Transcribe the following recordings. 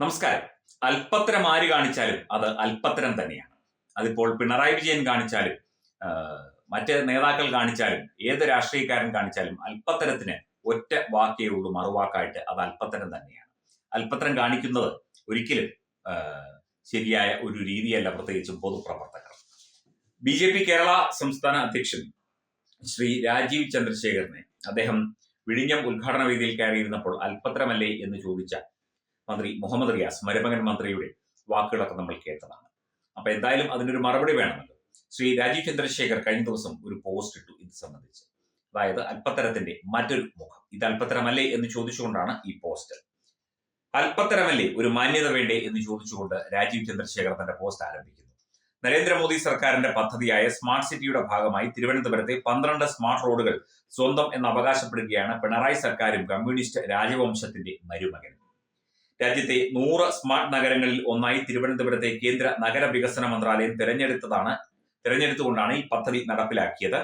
നമസ്കാരം. അല്പത്തരം ആര് കാണിച്ചാലും അത് അല്പത്തരം തന്നെയാണ്. അതിപ്പോൾ പിണറായി വിജയൻ കാണിച്ചാലും മറ്റ് നേതാക്കൾ കാണിച്ചാലും ഏത് രാഷ്ട്രീയക്കാരൻ കാണിച്ചാലും അല്പത്തരത്തിന് ഒറ്റ വാക്കേ ഉള്ളൂ മറുവാക്കായിട്ട് അത് അല്പത്തരം തന്നെയാണ്. അല്പത്തരം കാണിക്കുന്നത് ഒരിക്കലും ശരിയായ ഒരു രീതിയല്ല പ്രത്യേകിച്ചും പൊതുപ്രവർത്തകർ. ബി ജെ പി കേരള സംസ്ഥാന അധ്യക്ഷൻ ശ്രീ രാജീവ് ചന്ദ്രശേഖരനെ അദ്ദേഹം വിഴിഞ്ഞം ഉദ്ഘാടന വേദിയിൽ കയറിയിരുന്നപ്പോൾ അല്പത്തരമല്ലേ എന്ന് ചോദിച്ച മന്ത്രി മുഹമ്മദ് റിയാസ് മരുമകൻ മന്ത്രിയുടെ വാക്കുകളൊക്കെ നമ്മൾ കേട്ടതാണ്. അപ്പൊ എന്തായാലും അതിനൊരു മറുപടി വേണമല്ലോ. ശ്രീ രാജീവ് ചന്ദ്രശേഖർ കഴിഞ്ഞ ദിവസം ഒരു പോസ്റ്റ് ഇട്ടു ഇത് സംബന്ധിച്ച്. അതായത് അല്പത്തരത്തിന്റെ മറ്റൊരു മുഖം. ഇത് അല്പത്തരമല്ലേ എന്ന് ചോദിച്ചുകൊണ്ടാണ് ഈ പോസ്റ്റ് അല്പത്തരമല്ലേ ഒരു മാന്യത വേണ്ടേ എന്ന് ചോദിച്ചുകൊണ്ട് രാജീവ് ചന്ദ്രശേഖർ തന്റെ പോസ്റ്റ് ആരംഭിക്കുന്നു. നരേന്ദ്രമോദി സർക്കാരിന്റെ പദ്ധതിയായ സ്മാർട്ട് സിറ്റിയുടെ ഭാഗമായി തിരുവനന്തപുരത്തെ പന്ത്രണ്ട് സ്മാർട്ട് റോഡുകൾ സ്വന്തം എന്ന് അവകാശപ്പെടുകയാണ് പിണറായി സർക്കാരും കമ്മ്യൂണിസ്റ്റ് രാജവംശത്തിന്റെ മരുമകനും. രാജ്യത്തെ നൂറ് സ്മാർട്ട് നഗരങ്ങളിൽ ഒന്നായി തിരുവനന്തപുരത്തെ കേന്ദ്ര നഗര വികസന മന്ത്രാലയം തിരഞ്ഞെടുത്തതാണ്. തിരഞ്ഞെടുത്തുകൊണ്ടാണ് ഈ പദ്ധതി നടപ്പിലാക്കിയത്.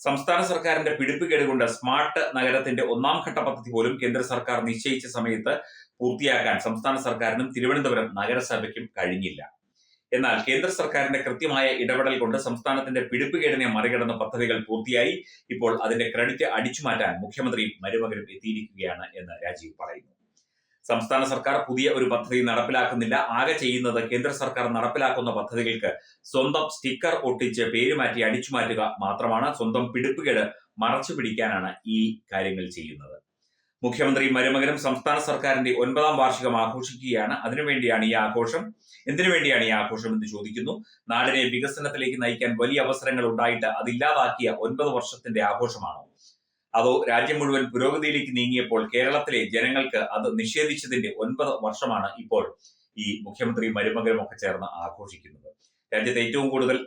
സംസ്ഥാന സർക്കാരിന്റെ പിടിപ്പുകേട് കൊണ്ട് സ്മാർട്ട് നഗരത്തിന്റെ ഒന്നാം ഘട്ട പദ്ധതി പോലും കേന്ദ്ര സർക്കാർ നിശ്ചയിച്ച സമയത്ത് പൂർത്തിയാക്കാൻ സംസ്ഥാന സർക്കാരിനും തിരുവനന്തപുരം നഗരസഭയ്ക്കും കഴിഞ്ഞില്ല. എന്നാൽ കേന്ദ്ര സർക്കാരിന്റെ കൃത്യമായ ഇടപെടൽ കൊണ്ട് സംസ്ഥാനത്തിന്റെ പിടിപ്പുകേടിനെ മറികടന്ന പദ്ധതികൾ പൂർത്തിയായി. ഇപ്പോൾ അതിന്റെ ക്രെഡിറ്റ് അടിച്ചുമാറ്റാൻ മുഖ്യമന്ത്രിയും മരുമകനും എത്തിയിരിക്കുകയാണ് എന്ന് രാജീവ് പറയുന്നു. സംസ്ഥാന സർക്കാർ പുതിയ ഒരു പദ്ധതി നടപ്പിലാക്കുന്നില്ല. ആകെ ചെയ്യുന്നത് കേന്ദ്ര സർക്കാർ നടപ്പിലാക്കുന്ന പദ്ധതികൾക്ക് സ്വന്തം സ്റ്റിക്കർ ഒട്ടിച്ച് പേര് മാറ്റി അടിച്ചു മാറ്റുക മാത്രമാണ്. സ്വന്തം പിടിപ്പുകേട് മറച്ചു പിടിക്കാനാണ് ഈ കാര്യങ്ങൾ ചെയ്യുന്നത്. മുഖ്യമന്ത്രി മരുമകനും സംസ്ഥാന സർക്കാരിന്റെ ഒൻപതാം വാർഷികം ആഘോഷിക്കുകയാണ്. അതിനുവേണ്ടിയാണ് ഈ ആഘോഷം. എന്തിനു വേണ്ടിയാണ് ഈ ആഘോഷം എന്ന് ചോദിക്കുന്നു. നാടിനെ വികസനത്തിലേക്ക് നയിക്കാൻ വലിയ അവസരങ്ങൾ ഉണ്ടായിട്ട് അതില്ലാതാക്കിയ ഒൻപത് വർഷത്തിന്റെ ആഘോഷമാണോ? അതോ രാജ്യം മുഴുവൻ പുരോഗതിയിലേക്ക് നീങ്ങിയപ്പോൾ കേരളത്തിലെ ജനങ്ങൾക്ക് അത് നിഷേധിച്ചതിന്റെ ഒൻപത് വർഷമാണ് ഇപ്പോൾ ഈ മുഖ്യമന്ത്രി മരുമകനും ഒക്കെ ചേർന്ന് ആഘോഷിക്കുന്നത്. രാജ്യത്തെ ഏറ്റവും കൂടുതൽ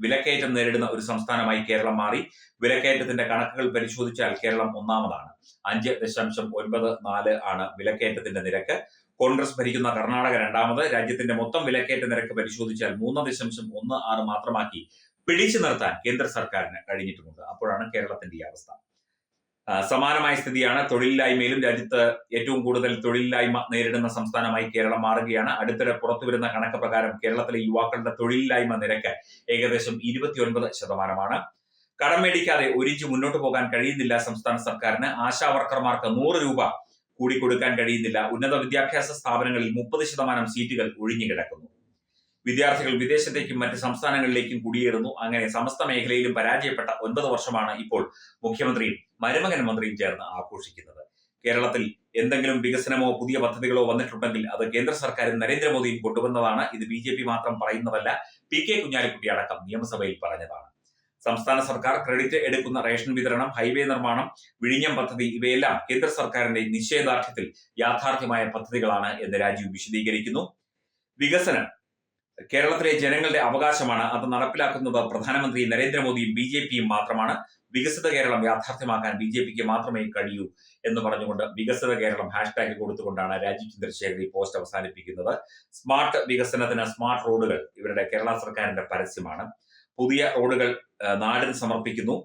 വിലക്കയറ്റം നേരിടുന്ന ഒരു സംസ്ഥാനമായി കേരളം മാറി. വിലക്കയറ്റത്തിന്റെ കണക്കുകൾ പരിശോധിച്ചാൽ കേരളം ഒന്നാമതാണ്. അഞ്ച് ദശാംശം ഒൻപത് നാല് ആണ് വിലക്കയറ്റത്തിന്റെ നിരക്ക്. കോൺഗ്രസ് ഭരിക്കുന്ന കർണാടക രണ്ടാമത്. രാജ്യത്തിന്റെ മൊത്തം വിലക്കയറ്റ നിരക്ക് പരിശോധിച്ചാൽ മൂന്ന് ദശാംശം ഒന്ന് ആറ് മാത്രമാക്കി പിടിച്ചു നിർത്താൻ കേന്ദ്ര സർക്കാരിന് കഴിഞ്ഞിട്ടുമുണ്ട്. അപ്പോഴാണ് കേരളത്തിന്റെ ഈ അവസ്ഥ. സമാനമായ സ്ഥിതിയാണ്. തൊഴിലില്ലായ്മയിലും രാജ്യത്ത് ഏറ്റവും കൂടുതൽ തൊഴിലില്ലായ്മ നേരിടുന്ന സംസ്ഥാനമായി കേരളം മാറുകയാണ്. അടുത്തിടെ പുറത്തുവരുന്ന കണക്ക് പ്രകാരം കേരളത്തിലെ യുവാക്കളുടെ തൊഴിലില്ലായ്മ നിരക്ക് ഏകദേശം ഇരുപത്തിയൊൻപത് ശതമാനമാണ്. കടം മേടിക്കാതെ ഒരിഞ്ച് മുന്നോട്ട് പോകാൻ കഴിയുന്നില്ല സംസ്ഥാന സർക്കാരിന്. ആശാ വർക്കർമാർക്ക് നൂറ് രൂപ കൂടി കൊടുക്കാൻ കഴിയുന്നില്ല. ഉന്നത വിദ്യാഭ്യാസ സ്ഥാപനങ്ങളിൽ മുപ്പത് ശതമാനം സീറ്റുകൾ ഒഴിഞ്ഞു കിടക്കുന്നു. വിദ്യാർത്ഥികൾ വിദേശത്തേക്കും മറ്റ് സംസ്ഥാനങ്ങളിലേക്കും കുടിയേറുന്നു. അങ്ങനെ സമസ്ത മേഖലയിലും പരാജയപ്പെട്ട ഒൻപത് വർഷമാണ് ഇപ്പോൾ മുഖ്യമന്ത്രിയും മരുമകൻ മന്ത്രിയും ചേർന്ന് ആഘോഷിക്കുന്നത്. കേരളത്തിൽ എന്തെങ്കിലും വികസനമോ പുതിയ പദ്ധതികളോ വന്നിട്ടുണ്ടെങ്കിൽ അത് കേന്ദ്ര സർക്കാരും നരേന്ദ്രമോദിയും കൊണ്ടുവന്നതാണ്. ഇത് ബി ജെ പി മാത്രം പറയുന്നതല്ല പി കെ കുഞ്ഞാലിക്കുട്ടി അടക്കം നിയമസഭയിൽ പറഞ്ഞതാണ്. സംസ്ഥാന സർക്കാർ ക്രെഡിറ്റ് എടുക്കുന്ന റേഷൻ വിതരണം ഹൈവേ നിർമ്മാണം വിഴിഞ്ഞം പദ്ധതി ഇവയെല്ലാം കേന്ദ്ര സർക്കാരിന്റെ നിശ്ചയദാർഢ്യത്തിൽ യാഥാർത്ഥ്യമായ പദ്ധതികളാണ് എന്ന് രാജീവ് വിശദീകരിക്കുന്നു. വികസനം കേരളത്തിലെ ജനങ്ങളുടെ അവകാശമാണ് അത് നടപ്പിലാക്കുന്നത് പ്രധാനമന്ത്രി നരേന്ദ്രമോദിയും ബി ജെ പിയും മാത്രമാണ്. വികസിത കേരളം യാഥാർത്ഥ്യമാക്കാൻ ബി ജെ പിക്ക് മാത്രമേ കഴിയൂ എന്ന് പറഞ്ഞുകൊണ്ട് വികസിത കേരളം ഹാഷ്ടാഗ് കൊടുത്തുകൊണ്ടാണ് രാജീവ് ചന്ദ്രശേഖർ ഈ പോസ്റ്റ് അവസാനിപ്പിക്കുന്നത്. സ്മാർട്ട് വികസനത്തിന് സ്മാർട്ട് റോഡുകൾ ഇവരുടെ കേരള സർക്കാരിന്റെ പരസ്യമാണ്. പുതിയ റോഡുകൾ നാടിന് സമർപ്പിക്കുന്നു.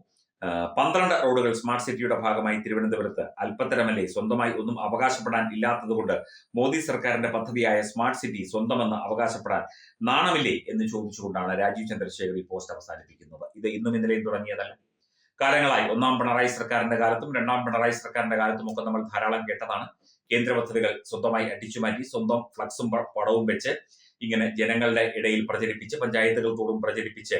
പന്ത്രണ്ട് റോഡുകൾ സ്മാർട്ട് സിറ്റിയുടെ ഭാഗമായി തിരുവനന്തപുരത്ത് അല്പത്തരമല്ലേ സ്വന്തമായി ഒന്നും അവകാശപ്പെടാൻ ഇല്ലാത്തതുകൊണ്ട് മോദി സർക്കാരിന്റെ പദ്ധതിയായ സ്മാർട്ട് സിറ്റി സ്വന്തമെന്ന് അവകാശപ്പെടാൻ നാണമില്ലേ എന്ന് ചോദിച്ചുകൊണ്ടാണ് രാജീവ് ചന്ദ്രശേഖർ ഈ പോസ്റ്റ് അവസാനിപ്പിക്കുന്നത്. ഇത് ഇന്നും ഇന്നലെയും തുടങ്ങിയതല്ല. കാലങ്ങളായി ഒന്നാം പിണറായി സർക്കാരിന്റെ കാലത്തും രണ്ടാം പിണറായി സർക്കാരിന്റെ കാലത്തും ഒക്കെ നമ്മൾ ധാരാളം കേട്ടതാണ്. കേന്ദ്ര പദ്ധതികൾ സ്വന്തമായി അടിച്ചുമാറ്റി സ്വന്തം ഫ്ലക്സും പടവും വെച്ച് ഇങ്ങനെ ജനങ്ങളുടെ ഇടയിൽ പ്രചരിപ്പിച്ച് പഞ്ചായത്തുകൾ തോറും പ്രചരിപ്പിച്ച്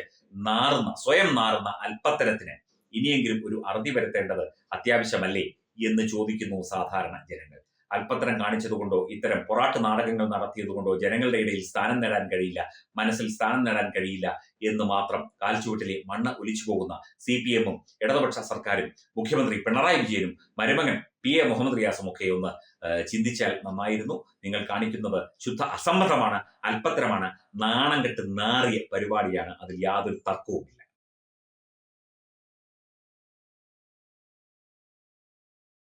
നാറുന്ന സ്വയം നാറുന്ന അല്പത്തരത്തിന് ഇനിയെങ്കിലും ഒരു അറുതി വരുത്തേണ്ടത് അത്യാവശ്യമല്ലേ എന്ന് ചോദിക്കുന്നു സാധാരണ ജനങ്ങൾ. അല്പത്തരം കാണിച്ചതുകൊണ്ടോ ഇത്തരം പൊറാട്ട് നാടകങ്ങൾ നടത്തിയതുകൊണ്ടോ ജനങ്ങളുടെ ഇടയിൽ സ്ഥാനം നേടാൻ കഴിയില്ല മനസ്സിൽ സ്ഥാനം നേടാൻ കഴിയില്ല എന്ന് മാത്രം കാൽച്ചുവട്ടിലെ മണ്ണ് ഒലിച്ചു പോകുന്ന സി പി എമ്മും ഇടതുപക്ഷ സർക്കാരും മുഖ്യമന്ത്രി പിണറായി വിജയനും മരുമകൻ പി എ മുഹമ്മദ് റിയാസും ഒക്കെ ഒന്ന് ചിന്തിച്ചാൽ നന്നായിരുന്നു. നിങ്ങൾ കാണിക്കുന്നത് ശുദ്ധ അസംബന്ധമാണ് അല്പത്തരമാണ് നാണം കെട്ട് നാറിയ പരിപാടിയാണ്. അതിൽ യാതൊരു തർക്കവുമില്ല.